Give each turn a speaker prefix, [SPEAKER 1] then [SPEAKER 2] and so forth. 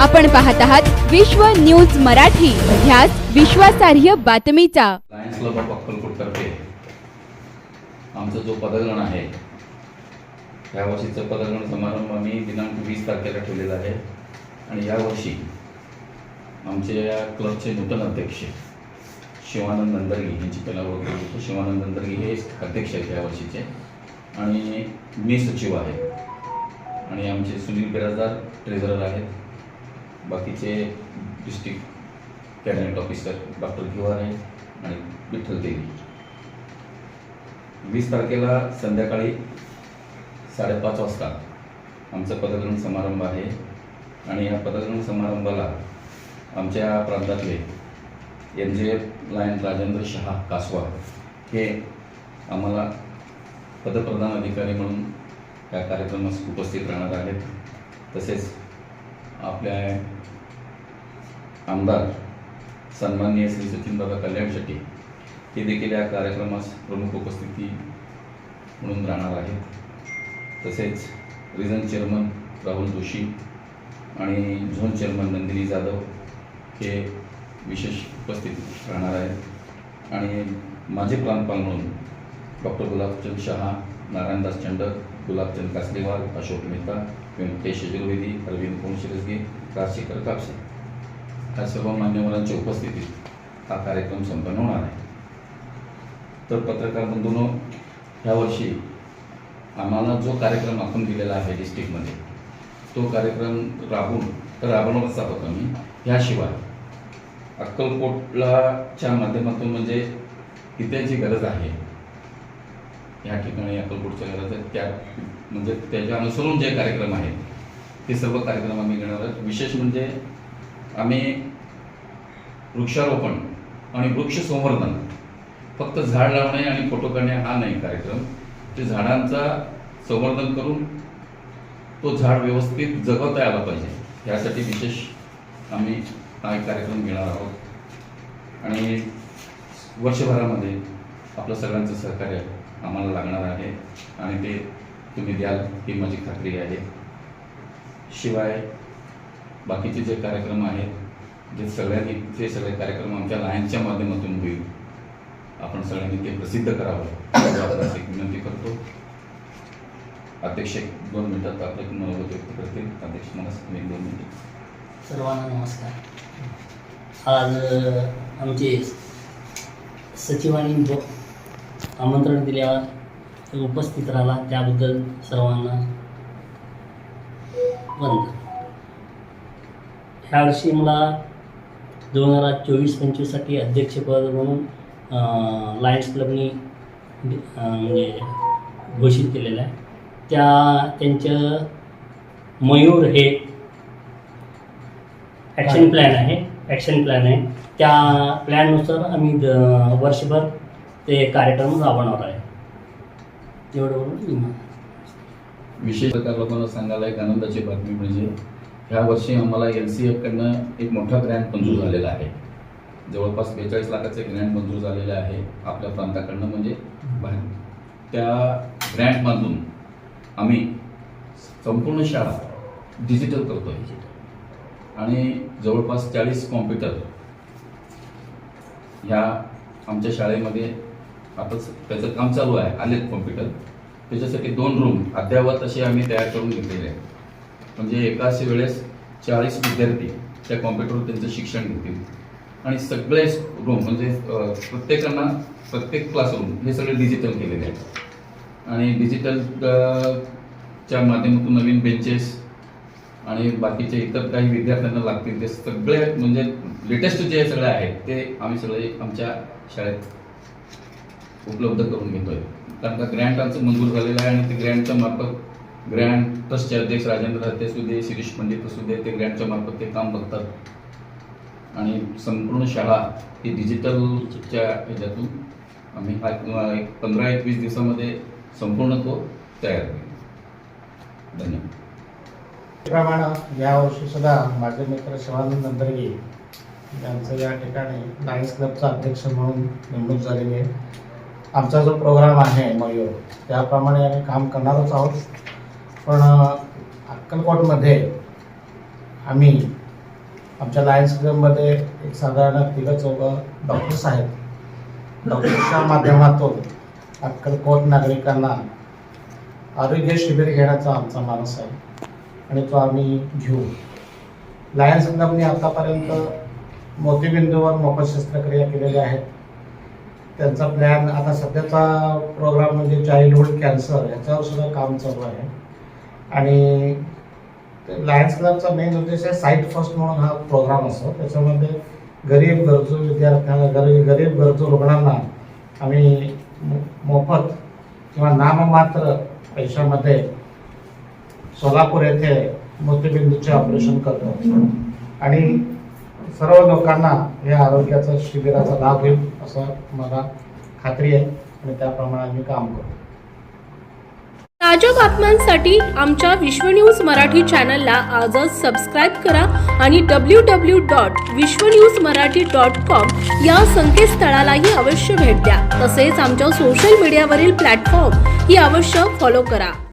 [SPEAKER 1] आपण पाहत आहात विश्व न्यूज मराठी. ध्यास विश्वासार्ह बातमीचा.
[SPEAKER 2] लायन्स क्लब ऑफ अक्कलकोटतर्फे आमचा जो पदग्रहण आहे या वर्षीचं पदग्रहण समारंभ आम्ही दिनांक वीस तारखेला ठेवलेला आहे. आणि यावर्षी आमचे या क्लबचे नूतन अध्यक्ष शिवानंद नंदरगी यांची पहिला ओळख होतो शिवानंद नंदरगी हे अध्यक्ष आहेत या वर्षीचे. आणि मी सचिव आहे. आणि आमचे सुनील बिराजदार ट्रेझरर आहेत. बाकीचे district cabinet officer doctor Kiwar आणि विठ्ठल देवी. वीस तारखेला संध्याकाळी साडेपाच वाजता आमचा पदग्रहण समारंभ आहे. आणि या पदग्रहण समारंभाला आमच्या प्रांतातले N J F lion Rajendra Shah Kaswa हे आम्हाला पदप्रधान अधिकारी म्हणून या कार्यक्रमास उपस्थित राहणार आहेत. तसेच आपल्या आमदार सन्माननीय श्री सचिनदादा कल्याण शेट्टी हे देखील या कार्यक्रमास प्रमुख उपस्थिती म्हणून राहणार आहेत. तसेच रिजन चेअरमन राहुल जोशी आणि झोन चेअरमन नंदिनी जाधव हे विशेष उपस्थित राहणार आहेत. आणि माझे प्रांतपाल म्हणून डॉक्टर गुलाबचंद शहा नारायणदास चंडक गुलाबचंद कासलेवाल अशोक मेहता व्यंकटेश चतुर्वेदी अरविंद कोणशिरसगे राजशेखर कापसे. या सर्व मान्यवरांच्या उपस्थितीत हा कार्यक्रम संपन्न होणार आहे. तर पत्रकार बंधूंनो ह्या वर्षी आम्हाला जो कार्यक्रम आपण दिलेला आहे डिस्ट्रिक्टमध्ये तो कार्यक्रम राबून तर राबवणारच आहोत आम्ही. ह्याशिवाय अक्कलकोटलाच्या माध्यमातून म्हणजे इथे जी गरज आहे. या ठिकाणी अक्कलकोटच्या गरज त्या म्हणजे त्याच्या अनुसरून जे कार्यक्रम आहेत ते सर्व कार्यक्रम आम्ही घेणार आहोत. विशेष म्हणजे आम्ही वृक्षारोपण आणि वृक्ष संवर्धन फक्त झाड लावणे आणि फोटो काढणे हा नाही कार्यक्रम. ते झाडांचा संवर्धन करून तो झाड व्यवस्थित जगवता आला पाहिजे. यासाठी विशेष आम्ही हा एक कार्यक्रम घेणार आहोत. आणि वर्षभरामध्ये आपलं सगळ्यांचं सहकार्य आम्हाला लागणार आहे. आणि ते तुम्ही द्याल ही माझी खात्री आहे. शिवाय बाकीचे जे कार्यक्रम आहेत जे सगळ्यांनी ते सगळे कार्यक्रम आमच्या लायन्सच्या माध्यमातून होईल आपण सगळ्यांनी ते प्रसिद्ध करावं. एक विनंती करतो. अध्यक्ष एक दोन मिनिटात आपले मनोगत व्यक्त करतील. अध्यक्ष मला एक दोन मिनिट.
[SPEAKER 3] सर्वांना नमस्कार. आज आमचे सचिवांनी आमंत्रण दिल्यावर उपस्थित राहिला त्याबद्दल सर्वांना वंदन. ह्यावर्षी मला दोन हजार चोवीस पंचवीससाठी अध्यक्षपद म्हणून लायन्स क्लबनी म्हणजे घोषित केलेलं आहे. त्या त्यांचं मयूर हे ॲक्शन प्लॅन आहे. ॲक्शन प्लॅन आहे. त्या प्लॅननुसार आम्ही द- वर्षभर ते कार्यक्रम राबवणार आहे. तेवढं बोलून
[SPEAKER 2] विशेष प्रकार लोकांना सांगायला एक आनंदाची बातमी म्हणजे ह्या वर्षी आम्हाला एल सी एफकडनं एक मोठा ग्रँट मंजूर झालेला आहे. जवळपास बेचाळीस लाखाचे ग्रँट मंजूर झालेले आहे आपल्या प्रांताकडनं म्हणजे बाहेर. त्या ग्रँटमधून आम्ही संपूर्ण शाळा डिजिटल करतो आहे आणि जवळपास चाळीस कॉम्प्युटर ह्या आमच्या शाळेमध्ये आताच त्याचं काम चालू आहे. आलेत कॉम्प्युटर त्याच्यासाठी दोन रूम अद्यावत असे आम्ही तयार करून घेतलेले आहेत म्हणजे एकाच वेळेस चाळीस विद्यार्थी त्या कॉम्प्युटरवर त्यांचं शिक्षण घेतील. आणि सगळे रूम म्हणजे प्रत्येकांना प्रत्येक क्लासरूम हे सगळे डिजिटल केलेले आहेत. आणि डिजिटल च्या माध्यमातून नवीन बेंचेस आणि बाकीचे इतर काही विद्यार्थ्यांना लागतील. ते सगळे म्हणजे लेटेस्ट जे सगळे आहेत ते आम्ही सगळे आमच्या शाळेत उपलब्ध करून घेतोय. कारण का ग्रँट आमचं मंजूर झालेलं आहे आणि ते ग्रँटच्या मार्फत ग्रँट ट्रस्टचे अध्यक्ष राजेंद्र हत्ते असू दे शिरीष पंडित असू दे ते ग्रँटच्या मार्फत ते काम बघतात. आणि संपूर्ण शाळा ही डिजिटलच्या ह्याच्यातून आम्ही हा एक पंधरा एकवीस दिवसामध्ये संपूर्ण तो तयार धन्यवाद.
[SPEAKER 4] यावर्षी सुद्धा माझे मित्र शिवानंद नंदरगे यांचं या ठिकाणी लायन्स क्लबचा अध्यक्ष म्हणून नेमणूक झालेली आहे. आमचा जो प्रोग्राम आहे मयूर त्याप्रमाणे आम्ही काम करणारच आहोत. पण अक्कलकोटमध्ये आम्ही आमच्या लायन्स क्लबमध्ये एक साधारण तिघं चौघं डॉक्टर्स आहेत. डॉक्टर्सच्या माध्यमातून अक्कलकोट नागरिकांना आरोग्य शिबिर घेण्याचा आमचा मानस आहे आणि तो आम्ही घेऊ. लायन्स क्लबने आतापर्यंत मोतीबिंदूवर मोफत शस्त्रक्रिया केलेल्या आहेत. त्यांचा प्लॅन आता सध्याचा प्रोग्राम म्हणजे चाइल्डहुड कॅन्सर याच्यावर सुद्धा काम चालू आहे. आणि लायन्स क्लबचा मेन उद्देश आहे साईट फर्स्ट म्हणून हा प्रोग्राम असतो. त्याच्यामध्ये गरीब गरजू विद्यार्थ्यांना गरीब गरीब गरजू रुग्णांना आम्ही मो- मोफत किंवा नाममात्र पैशामध्ये सोलापूर येथे मोतीबिंदूचे ऑपरेशन करतो. आणि सर्व लोकांना या आरोग्याचा शिबिराचा लाभ होईल असं मला खात्री आहे आणि त्याप्रमाणे आम्ही काम करतो.
[SPEAKER 5] ताज्या बातम्यांसाठी आमच्या विश्व न्यूज मराठी चॅनलला आजच सबस्क्राईब करा आणि W W dot Vishwa news Marathi dot com या संकेतस्थळालाही अवश्य भेट द्या. तसेच आमच्या सोशल मीडियावरील प्लॅटफॉर्म ही अवश्य फॉलो करा.